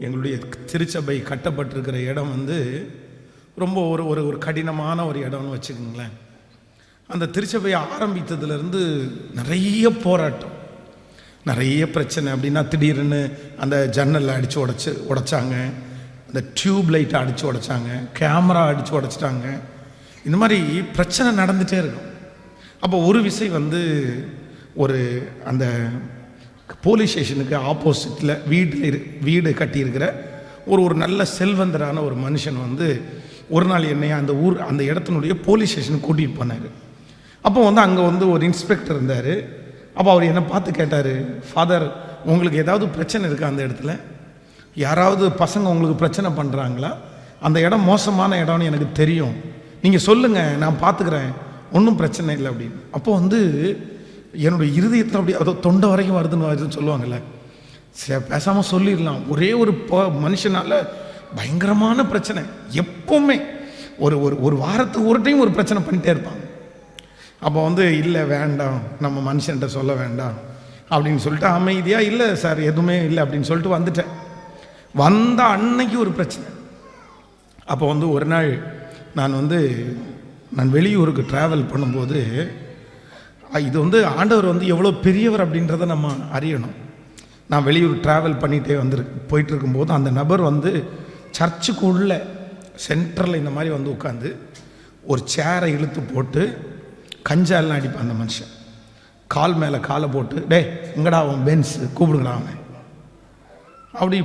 எங்களுடைய திருச்சபை கட்டப்பட்டிருக்கிற இடம் வந்து ரொம்ப ஒரு ஒரு ஒரு கடினமான ஒரு இடம்னு வச்சுக்கோங்களேன். அந்த திருச்சபையை ஆரம்பித்ததுலேருந்து நிறைய போராட்டம் நிறைய பிரச்சனை. அப்படின்னா திடீர்னு அந்த ஜன்னலில் அடித்து உடச்சி உடைச்சாங்க. அந்த டியூப் லைட்டை அடித்து உடைச்சாங்க. கேமரா அடித்து உடைச்சிட்டாங்க. இந்த மாதிரி பிரச்சனை நடந்துகிட்டே இருக்கும். அப்போ ஒரு விசை வந்து ஒரு அந்த போலீஸ் ஸ்டேஷனுக்கு ஆப்போசிட்டில் வீட்டில் இரு வீடு கட்டியிருக்கிற ஒரு ஒரு நல்ல செல்வந்தரான ஒரு மனுஷன் வந்து ஒரு நாள் என்னைய அந்த ஊர் அந்த இடத்தினுடைய போலீஸ் ஸ்டேஷனுக்கு கூட்டிகிட்டு போனார். அப்போ வந்து அங்கே வந்து ஒரு இன்ஸ்பெக்டர் இருந்தார். அப்போ அவர் என்னை பார்த்து கேட்டார் ஃபாதர் உங்களுக்கு ஏதாவது பிரச்சனை இருக்கா அந்த இடத்துல? யாராவது பசங்க உங்களுக்கு பிரச்சனை பண்ணுறாங்களா அந்த இடம் மோசமான இடம்னு எனக்கு தெரியும். நீங்கள் சொல்லுங்கள் நான் பார்த்துக்கிறேன் ஒன்றும் பிரச்சனை இல்லை அப்படின்னு. அப்போ வந்து என்னுடைய இருதயத்தில் அப்படி அதோ தொண்டை வரைக்கும் வருதுன்னு வருதுன்னு சொல்லுவாங்கல்ல. சரி பேசாமல் சொல்லிடலாம். ஒரே ஒரு ப மனுஷனால் பயங்கரமான பிரச்சனை. எப்போவுமே ஒரு ஒரு ஒரு வாரத்துக்கு ஒரு டைம் ஒரு பிரச்சனை பண்ணிட்டே இருப்பாங்க. அப்போ வந்து இல்லை வேண்டாம். நம்ம மனுஷன்கிட்ட சொல்ல வேண்டாம். அப்படின்னு சொல்லிட்டு அமைதியாக இல்லை சார். எதுவுமே இல்லை. அப்படின்னு சொல்லிட்டு வந்துட்டேன். வந்த அன்னைக்கு ஒரு பிரச்சனை. அப்போ வந்து ஒரு நாள் நான் வந்து நான் வெளியூருக்கு ட்ராவல் பண்ணும்போது இது வந்து ஆண்டவர் வந்து எவ்வளோ பெரியவர் அப்படின்றத நம்ம அறியணும். நான் வெளியூர் ட்ராவல் பண்ணிகிட்டே வந்து போயிட்டு இருக்கும்போது அந்த நபர் வந்து சர்ச்சுக்கு உள்ள சென்டரில் இந்த மாதிரி வந்து உட்காந்து ஒரு சேரை இழுத்து போட்டு கஞ்சாலாம் அடிப்பான் அந்த மனுஷன். கால் மேலே காலை போட்டு டேய் எங்கடா அவன் பென்ஸு கூப்பிடுங்களா அவன். அப்படி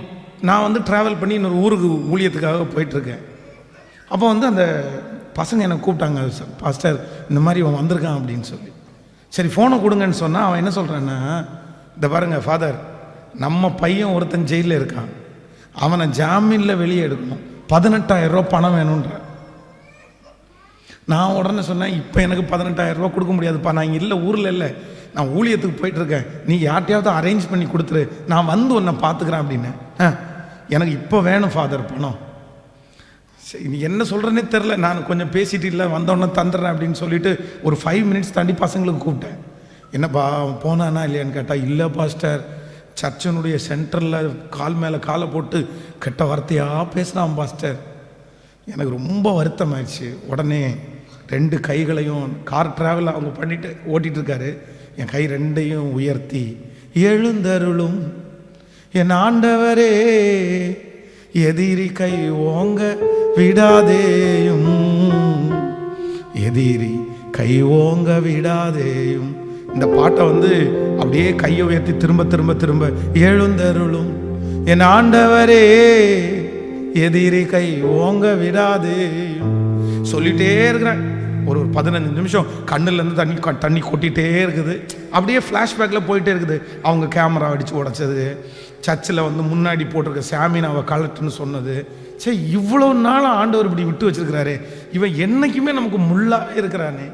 நான் வந்து ட்ராவல் பண்ணி இன்னொரு ஊருக்கு ஊழியத்துக்காக போயிட்டுருக்கேன். அப்போ வந்து அந்த பசங்க என்னை கூப்பிட்டாங்க பாஸ்டர் இந்த மாதிரி அவன் வந்திருக்கான் அப்படின்னு சொல்லி. சரி ஃபோனை கொடுங்கன்னு சொன்னால் அவன் என்ன சொல்கிறான்னா இந்த பாருங்க ஃபாதர் நம்ம பையன் ஒருத்தன் ஜெயிலில் இருக்கான். அவனை ஜாமீனில் வெளியே எடுக்கணும். பதினெட்டாயிரம் ரூபா பணம் வேணுன்ற நான் உடனே சொன்னேன் இப்போ எனக்கு பதினெட்டாயிரம் ரூபா கொடுக்க முடியாதுப்பா. நான் இங்கே இல்லை ஊரில் இல்லை. நான் ஊழியத்துக்கு போயிட்டுருக்கேன் நீ யார்ட்டையாவது அரேஞ்ச் பண்ணி கொடுத்துரு. நான் வந்து உன்னை பார்த்துக்கிறேன் அப்படின்னு "ஆ, எனக்கு இப்போ வேணும் ஃபாதர் பணம். சரி நீ என்ன சொல்கிறேனே தெரில நான் கொஞ்சம் பேசிட்டு இல்லை வந்தோடனே தந்துடுறேன் அப்படின்னு சொல்லிட்டு ஒரு ஃபைவ் மினிட்ஸ் தாண்டி பசங்களுக்கு கூப்பிட்டேன். என்னப்பா அவன் போனானா இல்லையான்னு கேட்டால் இல்லை பாஸ்டர். சர்ச்சனுடைய சென்டரில் கால் மேலே காலை போட்டு கெட்ட வார்த்தையாக பேசினான் பாஸ்டர். எனக்கு ரொம்ப வருத்தமாயிடுச்சு. உடனே ரெண்டு கைகளையும் கார் ட்ராவல் அவங்க பண்ணிட்டு ஓட்டிகிட்டு இருக்காரு. என் கை ரெண்டையும் உயர்த்தி எழுந்தருளும். என் ஆண்டவரே எதிரி கை ஓங்க. விடாதேயும். எதிரி கை ஓங்க விடாதேயும். இந்த பாட்டை வந்து அப்படியே கையை உயர்த்தி திரும்ப திரும்ப திரும்ப எழுந்தருளும். என் ஆண்டவரே எதிரி கை ஓங்க விடாதேயும். சொல்லிட்டே இருக்கிறேன். ஒரு ஒரு பதினஞ்சு நிமிஷம் கண்ணுலேருந்து தண்ணி தண்ணி கொட்டிகிட்டே இருக்குது. அப்படியே ஃப்ளாஷ்பேக்கில் போயிட்டே இருக்குது. அவங்க கேமரா அடித்து உடைச்சது. சர்ச்சில் வந்து முன்னாடி போட்டிருக்க சாமினாவை கலட்டுன்னு சொன்னது. சரி இவ்வளோ நாளாக ஆண்டவர் இப்படி விட்டு வச்சிருக்கிறாரு. இவன் என்னைக்குமே நமக்கு முள்ளாக இருக்கிறானே.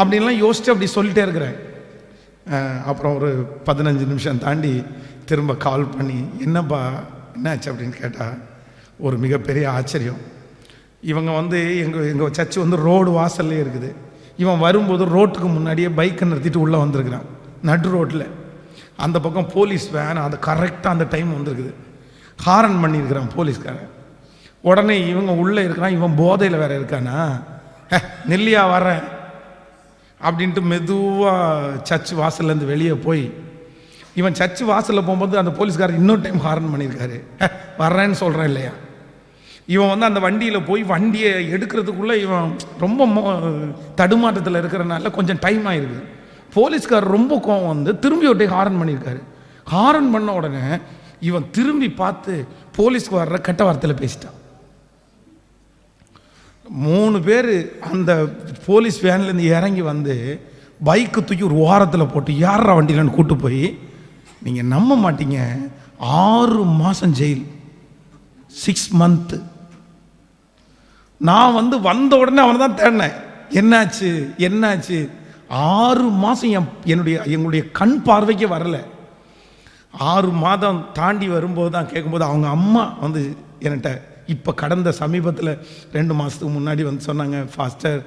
அப்படின்லாம் யோசிச்சு அப்படி சொல்லிட்டே இருக்கிறேன். அப்புறம் ஒரு பதினஞ்சு நிமிஷம் தாண்டி திரும்ப கால் பண்ணி என்னப்பா என்னாச்சு? அப்படின்னு கேட்டால் ஒரு மிகப்பெரிய ஆச்சரியம். இவங்க வந்து எங்கள் எங்கள் சர்ச்சு வந்து ரோடு வாசல்லே இருக்குது. இவன் வரும்போது ரோட்டுக்கு முன்னாடியே பைக்கை நிறுத்திட்டு உள்ளே வந்திருக்கிறான். நடு ரோட்டில். அந்த பக்கம் போலீஸ் வேன் அது கரெக்டாக அந்த டைம் வந்திருக்குது. ஹாரன் பண்ணியிருக்கிறான் போலீஸ்காரன். உடனே இவங்க உள்ளே இருக்கிறான் இவன் போதையில் வேற இருக்கானா? "ஹே, நெல்லியா வரேன் அப்படின்ட்டு மெதுவாக சர்ச் வாசல்லேருந்து வெளியே போய் இவன் சர்ச் வாசலில் போகும்போது அந்த போலீஸ்காரர் இன்னொரு டைம் ஹாரன் பண்ணியிருக்காரு. "ஹே, வர்றேன்னு சொல்கிறேன் இல்லையா? இவன் வந்து அந்த வண்டியில் போய் வண்டியை எடுக்கிறதுக்குள்ளே இவன் ரொம்ப மோ- தடுமாற்றத்தில் இருக்கிறனால கொஞ்சம் டைம் ஆயிருக்கு போலீஸ்காரர் ரொம்ப கோவம் வந்து திரும்பி ஒரு டைம் ஹாரன் பண்ணியிருக்காரு. ஹாரன் பண்ண உடனே இவன் திரும்பி பார்த்து போலீஸ்க்கு வர்ற கெட்ட வார்த்தையில் பேசிட்டான். மூணு பேர் அந்த போலீஸ் வேன்லேருந்து இறங்கி வந்து பைக்கு தூக்கி ஒரு ஓரத்தில் போட்டு யாரா வண்டியிலன்னு கூட்டு போய் நீங்கள் நம்ப மாட்டீங்க. ஆறு மாதம் ஜெயில் சிக்ஸ் மந்த்து நான் வந்து வந்த உடனே அவனை தான் தேடினேன். என்னாச்சு? என்னாச்சு? ஆறு மாதம் என் என்னுடைய எங்களுடைய கண் பார்வைக்கு வரல. ஆறு மாதம் தாண்டி வரும்போது தான் கேட்கும்போது அவங்க அம்மா வந்து என்கிட்ட இப்போ கடந்த சமீபத்தில் ரெண்டு மாதத்துக்கு முன்னாடி வந்து சொன்னாங்க ஃபாஸ்டர்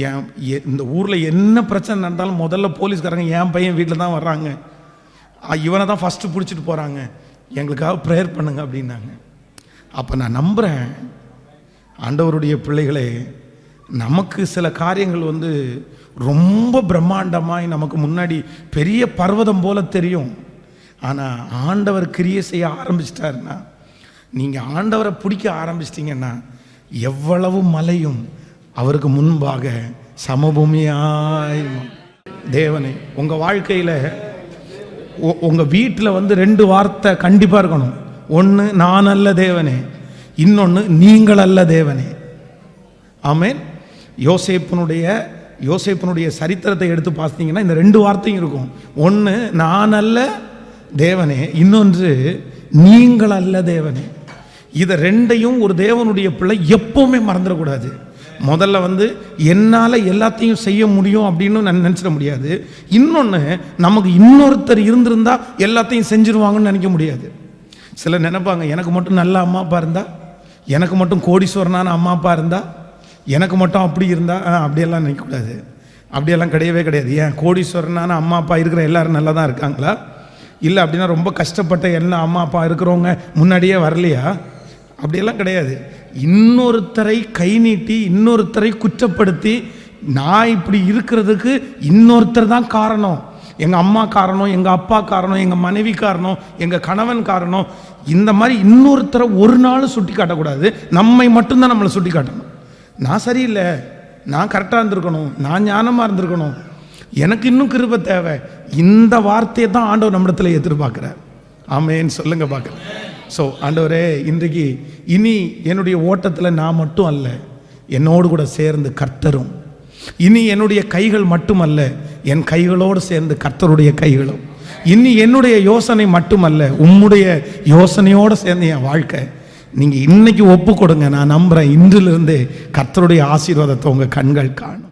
என் எ- இந்த ஊரில் என்ன பிரச்சனை நடந்தாலும் முதல்ல போலீஸ்காரங்க என் பையன் வீட்டில் தான் வர்றாங்க. இவனை தான் ஃபஸ்ட்டு பிடிச்சிட்டு போகிறாங்க எங்களுக்காக ப்ரேயர் பண்ணுங்க அப்படின்னாங்க. அப்போ நான் நம்புகிறேன் ஆண்டவருடைய பிள்ளைகளே நமக்கு சில காரியங்கள் வந்து ரொம்ப பிரம்மாண்டமாய் நமக்கு முன்னாடி பெரிய பர்வதம் போல தெரியும். ஆனால் ஆண்டவர் கிரியை செய்ய ஆரம்பிச்சிட்டாருன்னா நீங்கள் ஆண்டவரை பிடிக்க ஆரம்பிச்சிட்டிங்கன்னா எவ்வளவு மலையும் அவருக்கு முன்பாக சமபூமியாய் தேவனே உங்கள் வாழ்க்கையில் உங்கள் வீட்டில் வந்து ரெண்டு வார்த்தை கண்டிப்பாக இருக்கணும். ஒன்று நான் அல்ல தேவனே. இன்னொன்று நீங்கள் அல்ல தேவனே. ஆமேன். யோசேப்பினுடைய யோசேப்பினுடைய சரித்திரத்தை எடுத்து பார்த்தீங்கன்னா இந்த ரெண்டு வார்த்தையும் இருக்கும். ஒன்று நான் அல்ல தேவனே. இன்னொன்று நீங்கள் அல்ல தேவனே. இதை ரெண்டையும் ஒரு தேவனுடைய பிள்ளை எப்பவுமே மறந்துடக்கூடாது. முதல்ல வந்து என்னால் எல்லாத்தையும் செய்ய முடியும் அப்படின்னு நான் நினச்சிட முடியாது. இன்னொன்று நமக்கு இன்னொருத்தர் இருந்திருந்தால் எல்லாத்தையும் செஞ்சுருவாங்கன்னு நினைக்க முடியாது. சிலர் நினைப்பாங்க எனக்கு மட்டும் நல்ல அம்மா அப்பா இருந்தால் எனக்கு மட்டும் கோடீஸ்வரனான அம்மா அப்பா இருந்தால் எனக்கு மட்டும் அப்படி இருந்தால் ஆ, அப்படியெல்லாம் நினைக்கக்கூடாது அப்படியெல்லாம் கிடையவே கிடையாது. ஏன்? கோடீஸ்வரனான அம்மா அப்பா இருக்கிற எல்லாரும் நல்லா தான் இருக்காங்களா? இல்லை அப்படின்னா ரொம்ப கஷ்டப்பட்ட எல்லா அம்மா அப்பா இருக்கிறவங்க முன்னாடியே வரலையா? அப்படியெல்லாம் கிடையாது. இன்னொருத்தரை கை நீட்டி இன்னொருத்தரை குற்றப்படுத்தி நான் இப்படி இருக்கிறதுக்கு இன்னொருத்தர் தான் காரணம். எங்கள் அம்மா காரணம் எங்கள் அப்பா காரணம் எங்கள் மனைவி காரணம் எங்கள் கணவன் காரணம். இந்த மாதிரி இன்னொருத்தரை ஒரு நாள் சுட்டி காட்டக்கூடாது. நம்மை மட்டும்தான் நம்மளை சுட்டி காட்டணும். நான் சரியில்லை. நான் கரெக்டாக இருந்திருக்கணும். நான் ஞானமாக இருந்திருக்கணும். எனக்கு இன்னும் கிருப தேவை. இந்த வார்த்தையை தான் ஆண்டவர் நம்மிடத்தில் எதிர்பார்க்குறார். ஆமேன்னு சொல்லுங்க பார்க்குறேன் ஸோ ஆண்டவரே இன்றைக்கு இனி என்னுடைய ஓட்டத்தில் நான் மட்டும் அல்ல. என்னோடு கூட சேர்ந்து கர்த்தரும். இனி என்னுடைய கைகள் மட்டுமல்ல என் கைகளோடு சேர்ந்து கர்த்தருடைய கைகளும். இன்னி என்னுடைய யோசனை மட்டுமல்ல உம்முடைய யோசனையோடு சேர்ந்த என் வாழ்க்கை. நீங்கள் இன்னைக்கு ஒப்பு கொடுங்க நான் நம்புகிறேன் இன்றிலிருந்தே கர்த்தருடைய ஆசீர்வாதத்தை உங்கள் கண்கள் காணும்.